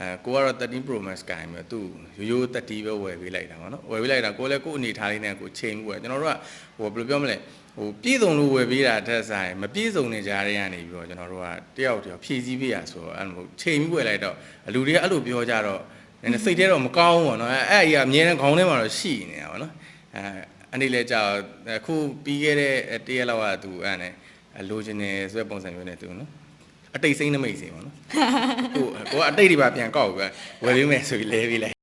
အဲကိုကတော့13 Pro Max ကင်ပြီးသူရိုးရိုး30ပဲဝယ်ပေးလိုက်တာပေါ့နော်ဝယ်ပေးလိုက်တာကိုလည်းကို့အနေထားလေးနဲ့ကိုချိန်မှုပဲကျွန်တော်တို့ကဟိုဘယ်လိုပြောမလဲဟိုပြည့်စုံလို့ဝယ်ပေးတာတက်ဆိုင်မပြည့်စုံနေကြတဲ့ကနေပြီးတော့ကျွန်တော်တို့ကတယောက်တယောက်ဖြည့်ဆည်းပေးရဆိုတော့အဲ့လိုချိန်ပြီးဝယ်လိုက်တော့လူတွေကအဲ့လိုပြောကြတော့နည်းနည်းစိတ်ထဲတော့မကောင်းဘူးပေါ့နော်အဲ့အဲ့အကြီးကအမြဲတမ်းခေါင်းထဲမှာတော့ရှိနေတာပေါ့နော်အဲအနေလေကြောက်အခုပြီးခဲ့တဲ့တရက်လောက်ကသူအဲ့နဲ့လိုချင်နေဆိုတဲ့ပုံစံမျိုးနဲ့သူနော် အတိတ်စိမ့်နမိတ်စီပေါ့နော်ကိုကိုကအတိတ်တွေပါပြန်ကောက်ပြီးဝယ်ပေးမယ်ဆိုပြီးလဲပေးလိုက်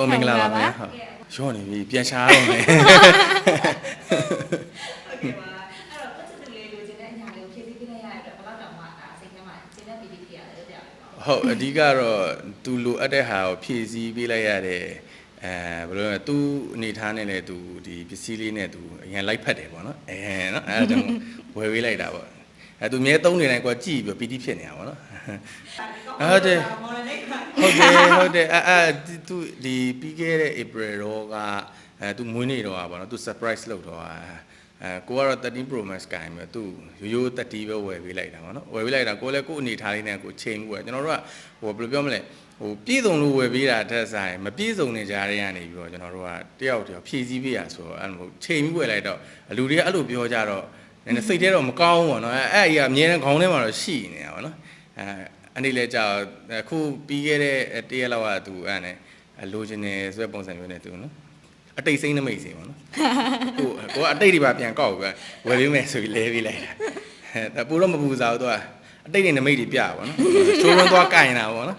ဟုတ်မင်္ဂလာပါဗျာဟုတ်ရောနေပြီပြန်ရှာတော့မယ်ဟုတ်ကဲ့ပါအဲ့တော့ပတ်သက်လေးလိုချင်တဲ့အညာလေးကိုဖြည့်ဆည်းပေးလိုက်ရတဲ့အတွက်ဘယ်လောက်တောင်မှဒါစိတ်ထဲမှာရှင်းတဲ့ပီတိဖြစ်ရတယ်တဲ့ပြောပါဟုတ်အဓိကတော့သူလိုအပ်တဲ့ဟာကိုဖြည့်ဆည်းပေးလိုက်ရတဲ့အဲဘယ်လိုလဲသူအနေထားနဲ့လည်းသူဒီပစ္စည်းလေးနဲ့သူအရင်လိုက်ဖက်တယ်ပေါ့နော်အဲနော်အဲဒါကြောင့်ဝယ်ပေးလိုက်တာပေါ့ အဲသူမြဲသုံးနေတိုင်းကွာကြည့်ပြီးပီတိဖြစ်နေတာပေါ့နော်ဟုတ်တယ်မော်ဒယ်လေးကဟုတ်တယ်ဟုတ်တယ်အဲအဲသူဒီပြီးခဲ့တဲ့ April တော့ကအဲသူမွေးနေ့တော့ပါတော့သူ surprise လုပ်တော့အဲကိုကတော့13 Pro Max ကင်ပြီးသူရိုးရိုး30ပဲဝယ်ပေးလိုက်တာပေါ့နော်ဝယ်ပေးလိုက်တာကိုလည်းကို့အနေထားလေးနဲ့ကိုချိန်မှုပဲကျွန်တော်တို့ကဟိုဘယ်လိုပြောမလဲဟိုပြည့်စုံလို့ဝယ်ပေးတာတက်ဆိုင်မပြည့်စုံနေကြတဲ့ကနေပြီးတော့ကျွန်တော်တို့ကတယောက်တယောက်ဖြည့်ဆည်းပေးရဆိုတော့အဲ့လိုချိန်ပြီးဝယ်လိုက်တော့လူတွေကအဲ့လိုပြောကြတော့ နည်းနည်းစိတ်ထဲတော့မကောင်းဘူးပေါ့နော်အဲအဲ့အကြီးကအမြဲတမ်းခေါင်းထဲမှာတော့ရှိနေတာပေါ့နော်အဲအနေလေကြောက်အခုပြီးခဲ့တဲ့တရက်လောက်ကသူအဲ့နဲ့လိုချင်နေဆိုတဲ့ပုံစံမျိုးနဲ့သူနော်အတိတ်စိမ့်နမိတ်စီပေါ့နော်ကိုကိုကအတိတ်တွေပါပြန်ကောက်ပြီးဝယ်ပေးမယ်ဆိုပြီးလဲပေးလိုက်တာအဲဒါပူတော့မပူစားဘူးသူကအတိတ်တွေနမိတ်တွေပြပါပေါ့နော်ချိုးရွန်းသွားကင်တာပေါ့နော်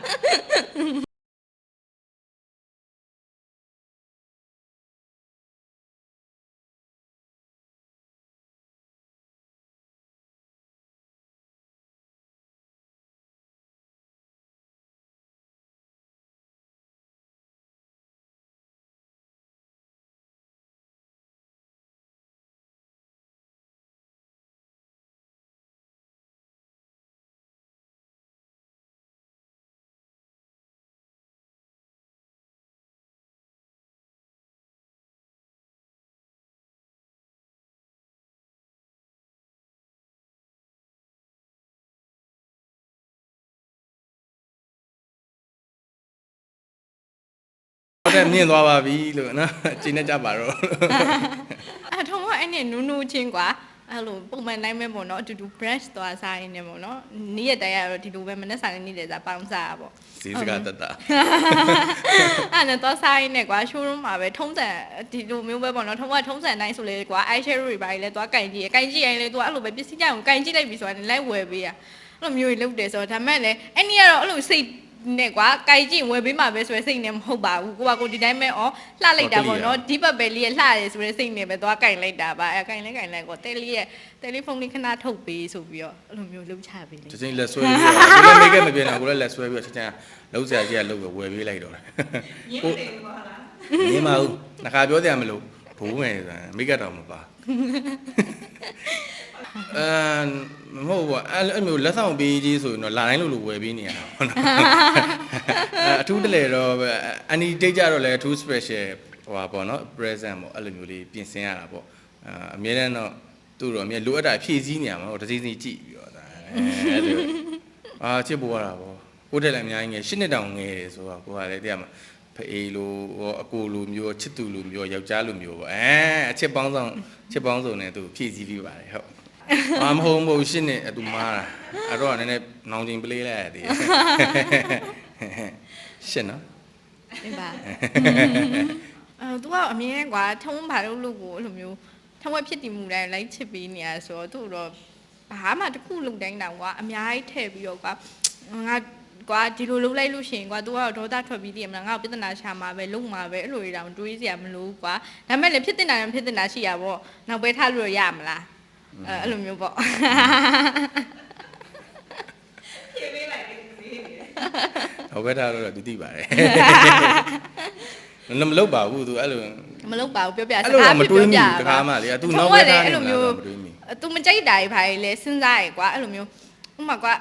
တ်တယ်မြင်သွားပါပြီလို့နော်ကျင်းနေကြပါတော့အထုံးကအဲ့နဲ့နူးနူးချင်းကွာအဲ့လိုပုံမှန်တိုင်းပဲပေါ့နော်အတူတူ brush သွားစားရင်းနေပေါ့နော်နေ့ရက်တိုင်းကတော့ဒီလိုပဲမနေ့စားနေနေ့တည်းစားပေါင်းစားရပေါ့ဈေးစကားတတ်တာအဲ့နဲ့သွားစားရင်းနဲ့ကွာ showroom မှာပဲထုံးစံဒီလိုမျိုးပဲပေါ့နော်ထုံးကထုံးစံတိုင်းဆိုလေကွာ eye shadow တွေပါလေသွားကင်ကြည့်ရကင်ကြည့်ရင်လေသူကအဲ့လိုပဲပစ္စည်းကြအောင်ကင်ကြည့်လိုက်ပြီဆိုတာနဲ့လိုက်ဝယ်ပေးရအဲ့လိုမျိုးကြီးလုပ်တယ်ဆိုတော့ဒါမဲ့လေအဲ့နေ့ကတော့အဲ့လိုစိတ် နဲ့ကွာကြိုက်ကြည့်ဝယ်ပေးမှာပဲဆိုရယ်စိတ်နဲ့မဟုတ်ပါဘူးကိုကကိုဒီတိုင်းပဲဩလှလိုက်တာပေါ့နော်ဒီဘက်ပဲလေးရလှရဲဆိုရယ်စိတ်နဲ့ပဲသွားကင်လိုက်တာပါအဲကင်လဲကင်လဲကိုတဲလေးရဲ့တယ်လီဖုန်းလေးခဏထုတ်ပေးဆိုပြီးတော့အဲ့လိုမျိုးလုပ်ချပေးလေချက်ချင်းလက်ဆွဲပြီးတော့ဒီလည်းမိတ်ကမပြေတာကိုလည်းလက်ဆွဲပြီးတော့ချက်ချင်းလုံးစရာကြီးကလုံးပဲဝယ်ပေးလိုက်တော့တယ်ညင်းနေဘူးပါလားနေမဟုတ်နှခါပြောတယ်မလို့ဘူးမယ်ဆိုတာမိတ်ကတော့မပါ အဲမဟုတ်ဘူးအဲ့အဲ့မျိုးလက်ဆောင်ပေးကြီးဆိုရင်တော့လာတိုင်းလို့လို့ဝယ်ပေးနေရတာပေါ့နော်အထူးတလေတော့အန်ဒီဒိတ်ကြတော့လည်းအထူး special ဟိုပါပေါ့နော် present ပေါ့အဲ့လိုမျိုးလေးပြင်ဆင်ရတာပေါ့အမြဲတမ်းတော့သူ့တော့အမြဲလိုအပ်တာဖြည့်ဆည်းနေရမှာတော့တစ်စီးစီးကြည့်ပြီးတော့ဒါအဲ့လိုအာချစ်ပေါ်ရတာပေါ့ကိုယ်တက်လည်းအများကြီးငယ်ရှစ်နှစ်တောင်ငယ်တယ်ဆိုတော့ကိုကလည်းတရားမှာဖေးလိုရောအကိုလိုမျိုးချစ်သူလိုမျိုးယောက်ျားလိုမျိုးပေါ့အဲအချစ်ပေါင်းဆောင်ချစ်ပေါင်းစုံနဲ့သူဖြည့်ဆည်းပြီးပါတယ်ဟုတ် အာမဟုတ်မဟုတ်ရှင်းနေအတူမားတာအဲ့တော့ကနည်းနည်းနောင်ချင်းပလေးလိုက်ရသေးတယ်ရှင်းနော်ဒီပါအဲသူကအမြင်ကွာထုံးဘာလို့လို့ကိုအဲ့လိုမျိုးထုံးဝက်ဖြစ်တည်မှုတိုင်းလိုက်ချစ်ပေးနေရဆိုတော့သူ့တော့ဘာမှတစ်ခုလုံတိုင်းတောင်ကွာအများကြီးထည့်ပြီးတော့ကွာငါကွာဒီလိုလုပ်လိုက်လို့ရှိရင်ကွာ तू ကတော့ဒေါသထွက်ပြီးတည်မလားငါ့ကိုပြဿနာရှာမှာပဲလုံမှာပဲအဲ့လိုတွေတောင်တွေးစရာမလိုဘူးကွာဒါမဲ့လည်းဖြစ်တင်တာလည်းဖြစ်တင်တာရှိရပေါ့နောက်ပဲထားလို့ရရမလား အဲအဲ့လိုမျိုးပေါ့ဖြည့်ပေးလိုက်တယ်ဒီနေ့ဟောဘက်ထားတော့သူသိပါတယ်မလုပ်ပါဘူးသူအဲ့လိုမလုပ်ပါဘူးပြောပြစအဲ့လိုကားတော့မပြတွေးပြောမိပြဘူးတခါမှလေသူထုံးနောက်ကဘက်လေထားအဲ့နေလိုမှာမျိုးမတွေးမိသူမကြိုက်တာတွေဘာတွေလဲစဉ်းစားရယ်ကွာအဲ့လိုမျိုးဥပမာကွာ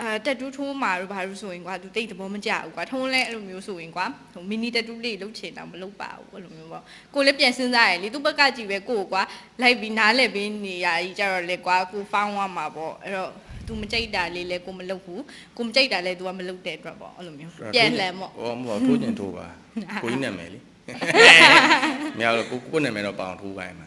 အဲတက်တူးထိုးမှာတို့ဘာလို့ဆိုရင်ကွာသူတိတ်သဘောမကျဘူးကွာထုံးလဲအဲ့လိုမျိုးဆိုရင်ကွာဟိုမီနီတက်တူးလေးလုတ်ချင်တော့မလုတ်ပါဘူးအဲ့လိုမျိုးပေါ့ကိုလည်းပြန်စဉ်းစားရယ်လေသူဘက်ကကြည့်ပဲကိုကိုကွာလိုက်ပြီးနားလဲပြီးနေရကြီးကြတော့လေကွာကိုဖောင်းသွားမှာပေါ့အဲ့တော့ तू မကြိုက်တာလေးလဲကိုမလုတ်ဘူးကိုမကြိုက်တာလဲ तू ကမလုတ်တဲ့အတွက်ပေါ့အဲ့လိုမျိုးပြန်လှန်ပေါ့ဟောမဟုတ်ထိုးကျင်ထိုးပါကိုကြီးနာမည်လေမရတော့ကိုကိုနာမည်တော့ပေါအောင်ထိုးခိုင်းမှာ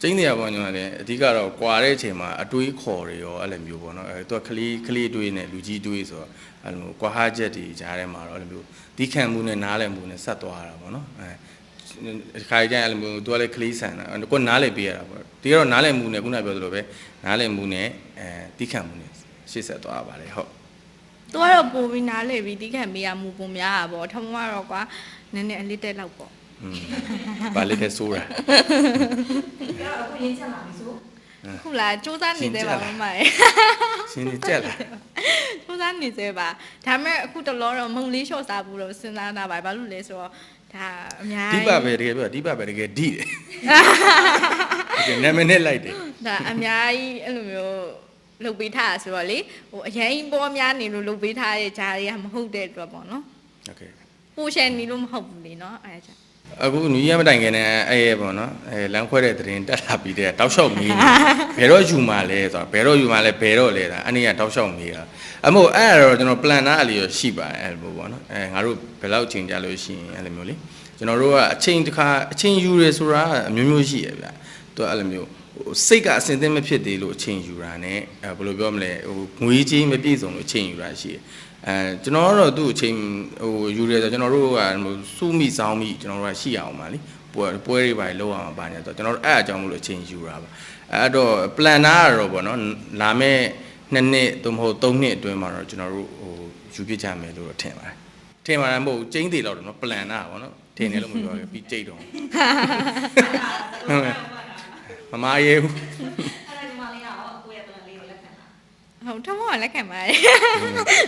ကျင်းနေရပေါ့ညီမလေးအဓိကတော့ကွာတဲ့အချိန်မှာအတွေးခေါ်တွေရောအဲ့လိုမျိုးပေါ့နော်အဲသူကကလေးကလေးတွေးနဲ့လူကြီးတွေးဆိုတော့အဲ့လိုကွာဟာချက်တွေကြားထဲမှာတော့အဲ့လိုမျိုးဒီခံမှုနဲ့နားလည်မှုနဲ့ဆက်သွားတာပေါ့နော်အဲခါကြရင်အဲ့လိုမျိုးသူကလည်းကလေးဆန်တာကိုနားလည်ပေးရတာပေါ့ဒီကတော့နားလည်မှုနဲ့ခုနပြောသလိုပဲနားလည်မှုနဲ့အဲတိခံမှုနဲ့ရှေ့ဆက်သွားပါတယ်ဟုတ်သူကတော့ပိုပြီးနားလေပြီးတိခံမေးရမှုပုံများတာပေါ့ထမကတော့ကွာနည်းနည်းအလေးတက်လောက်ပေါ့อืมဘာလေးတဲ့ဆိုးတာပြီး တော့အခုရင်းချက်လာပြီဆို ခုလားစူးစမ်းနေသေးပါမမရဲ့ ရှင်ကြီးကြက်လာ စူးစမ်းနေသေးပါဒါပေမဲ့အခုတလောတော့မုံလေးလျှော့စားဘူးလို့စဉ်းစားတာပါဘာလို့လဲဆိုတော့ဒါအများ ဒီ ကြီး ပပဲတကယ်ပြောဒီပပဲတကယ်ဓိတယ်တကယ်နာမည်နဲ့လိုက်တယ် ဒါအများကြီးအဲ့လိုမျိုးလုပ်ပေးထားတာဆိုတော့လေဟိုအရင်ပေါ်များနေလို့လုပ်ပေးထားတဲ့ဂျာတွေကမဟုတ်တဲ့အတွက်ပေါ့နော် โอเค ပူရှယ်နေလို့မဟုတ်ဘူးလေနော်အဲဒါကြောင့် အခုနူရမတိုင်ခင်နဲ့အဲ့ရပေါ့နော်အဲလမ်းခွဲတဲ့သတင်းတက်လာပြီးတဲ့တောက်လျှောက်မေးဘယ်တော့ယူမှာလဲဆိုတော့ဘယ်တော့ယူမှာလဲဘယ်တော့လဲတာအဲ့နေကတောက်လျှောက်မေးတာအမို့အဲ့ရတော့ကျွန်တော် plan နာအလီရရှိပါတယ်အဲ့လိုပေါ့နော်အဲငါတို့ဘယ်လောက်ချိန်ကြလို့ရှိရင်အဲ့လိုမျိုးလေကျွန်တော်တို့ကအချိန်တစ်ခါအချိန်ယူရဆိုတာအမျိုးမျိုးရှိရဗျသူကအဲ့လိုမျိုးစိတ်ကအစင်သင့်မဖြစ်သေးလို့အချိန်ယူတာ ਨੇ ဘယ်လိုပြောမလဲဟိုငွေကြီးမပြည့်စုံလို့အချိန်ယူတာရှိတယ် အဲကျွန်တော်ကတော့သူ့အချိန်ဟိုယူရဲဆိုကျွန်တော်တို့ကဟိုစူးမိစောင်းမိကျွန်တော်တို့ကရှိအောင်ပါလीပွဲပွဲတွေပါလောက်အောင်ပါညာဆိုကျွန်တော်တို့အဲ့အကြောင်းမလို့အချိန်ယူတာပါအဲ့တော့ plan နာကတော့ဗောနော်လာမဲ့နှစ်နှစ်သို့မဟုတ်သုံးနှစ်အတွင်းမှာတော့ကျွန်တော်တို့ဟိုယူပြကြမယ်လို့တော့ထင်ပါတယ်ထင်ပါတယ်မဟုတ်ကျင်းသေးတော့တယ်နော် plan နာဗောနော်ထင်တယ်လို့မပြောရပြီးကြိတ်တော့မမရဲဘူး အဲ့ဒါဒီမလေးကတော့ကိုယ့်ရဲ့ plan လေးကိုလက်ခံတာ ဟုတ်ထမကလက်ခံပါတယ်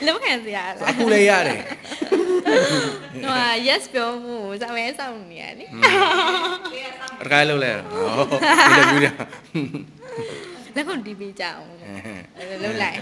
လက်ခံစရာလားအခုလည်းရတယ်ဟို yes ပြောမှုစောင်းရဲစောင်းနေရလေကိုယ့်ရဲ့စောင့်အတကိုင်းလုံးလဲဟောဒီလိုမျိုးတယ်လက်ခုပ်တီးပေးကြအောင်အဲအဲ့လိုလုပ်လိုက်